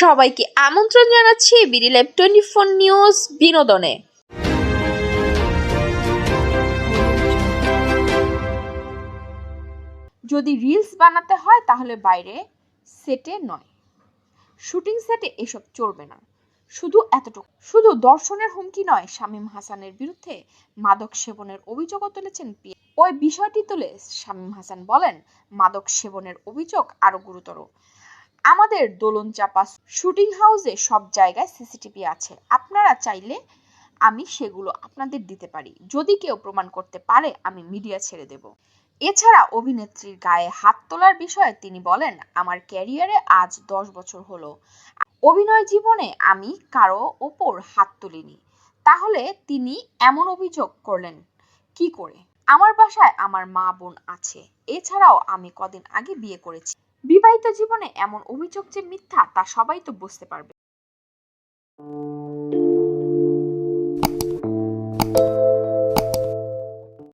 সবাইকে আমন্ত্রণ জানাচ্ছি BD live twenty four news বিনোদনে। যদি রিলস বানাতে হয়, তাহলে বাইরে সেটে নয়। শুটিং সেটে এসব চলবে না। শুধু এতটুকু। শুধু দর্শনের হুমকি নয়, শামীম হাসানের বিরুদ্ধে মাদক সেবনের অভিযোগও তুলেছেন ওই বিষয়টি তুলে শামীম হাসান বলেন, মাদক সেবনের অভিযোগ আরও গুরুতর। আমাদের দোলন চাপা শুটিং হাউসে সব জায়গায় সিসিটিভি আছে। আপনারা চাইলে আমি সেগুলো আপনাদের দিতে পারি। যদি কেউ প্রমাণ করতে পারে, আমি মিডিয়া ছেড়ে দেব। এছাড়া অভিনেত্রীর গায়ে হাত তোলার বিষয়ে তিনি বলেন, আমার ক্যারিয়ারে আজ দশ বছর হলো। অভিনয় জীবনে আমি কারও ওপর হাত তুলিনি। তাহলে তিনি এমন অভিযোগ করলেন কি করে? আমার বাসায় আমার মা বোন আছে। এছাড়াও আমি কদিন আগে বিয়ে করেছি। বিবাহিত জীবনে এমন অভিযোগ যে মিথ্যা তা সবাই তো বুঝতে পারবে।